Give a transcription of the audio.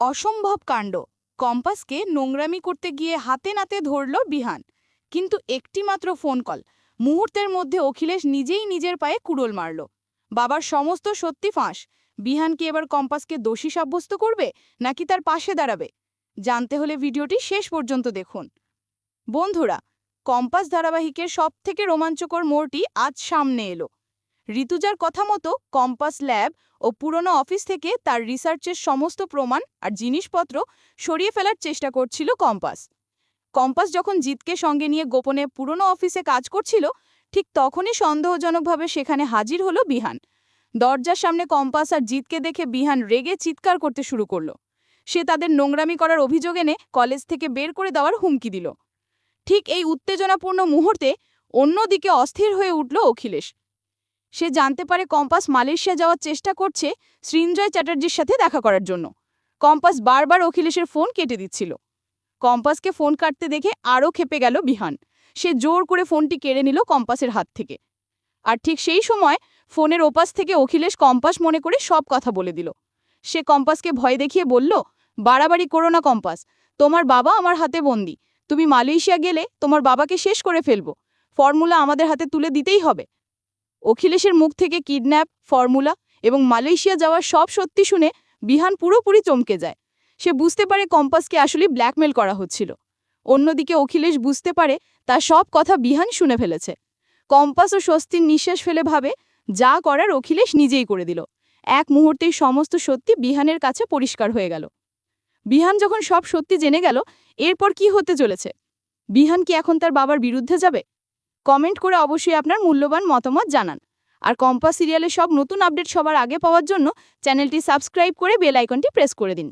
অসম্ভব কাণ্ড। কম্পাসকে নোংরামি করতে গিয়ে হাতে নাতে ধরল বিহান। কিন্তু একটিমাত্র ফোন কল। মুহূর্তের মধ্যে অখিলেশ নিজেই নিজের পায়ে কুড়োল মারল। বাবার সমস্ত সত্যি ফাঁস। বিহান কি এবার কম্পাসকে দোষী সাব্যস্ত করবে, নাকি তার পাশে দাঁড়াবে? জানতে হলে ভিডিওটি শেষ পর্যন্ত দেখুন। বন্ধুরা, কম্পাস ধারাবাহিকের সবথেকে রোমাঞ্চকর মোড়টি আজ সামনে এলো। ঋতুজার কথা মতো কম্পাস ল্যাব ও পুরনো অফিস থেকে তার রিসার্চের সমস্ত প্রমাণ আর জিনিসপত্র সরিয়ে ফেলার চেষ্টা করছিল কম্পাস। কম্পাস যখন জিতকে সঙ্গে নিয়ে গোপনে পুরনো অফিসে কাজ করছিল, ঠিক তখনই সন্দেহজনকভাবে সেখানে হাজির হলো বিহান। দরজার সামনে কম্পাস আর জিতকে দেখে বিহান রেগে চিৎকার করতে শুরু করল। সে তাদের নোংরামি করার অভিযোগ এনে কলেজ থেকে বের করে দেওয়ার হুমকি দিল। ঠিক এই উত্তেজনাপূর্ণ মুহূর্তে অন্যদিকে অস্থির হয়ে উঠল অখিলেশ। সে জানতে পারে কম্পাস মালয়েশিয়া যাওয়ার চেষ্টা করছে সৃঞ্জয় চ্যাটার্জির সাথে দেখা করার জন্য। কম্পাস বারবার অখিলেশের ফোন কেটে দিচ্ছিল। কম্পাসকে ফোন কাটতে দেখে আরও খেপে গেল বিহান। সে জোর করে ফোনটি কেড়ে নিল কম্পাসের হাত থেকে। আর ঠিক সেই সময় ফোনের ওপাশ থেকে অখিলেশ কম্পাস মনে করে সব কথা বলে দিল। সে কম্পাসকে ভয় দেখিয়ে বলল, বাড়াবাড়ি করো না কম্পাস। তোমার বাবা আমার হাতে বন্দি। তুমি মালয়েশিয়া গেলে তোমার বাবাকে শেষ করে ফেলব। ফর্মুলা আমাদের হাতে তুলে দিতেই হবে। অখিলেশের মুখ থেকে কিডন্যাপ, ফর্মুলা এবং মালয়েশিয়া যাওয়ার সব সত্যি শুনে বিহান পুরোপুরি চমকে যায়। সে বুঝতে পারে কম্পাসকে আসলে ব্ল্যাকমেল করা হচ্ছিল। অন্যদিকে অখিলেশ বুঝতে পারে তার সব কথা বিহান শুনে ফেলেছে। কম্পাস ও স্বস্তির নিঃশ্বাস ফেলে ভাবে, যা করার অখিলেশ নিজেই করে দিল। এক মুহূর্তেই সমস্ত সত্যি বিহানের কাছে পরিষ্কার হয়ে গেল। বিহান যখন সব সত্যি জেনে গেল, এরপর কি হতে চলেছে? বিহান কি এখন তার বাবার বিরুদ্ধে যাবে? কমেন্ট করে অবশ্যই আপনার মূল্যবান মতামত জানান। আর কম্পাস সিরিয়ালের সব নতুন আপডেট সবার আগে পাওয়ার জন্য চ্যানেলটি সাবস্ক্রাইব করে বেল আইকনটি প্রেস করে দিন।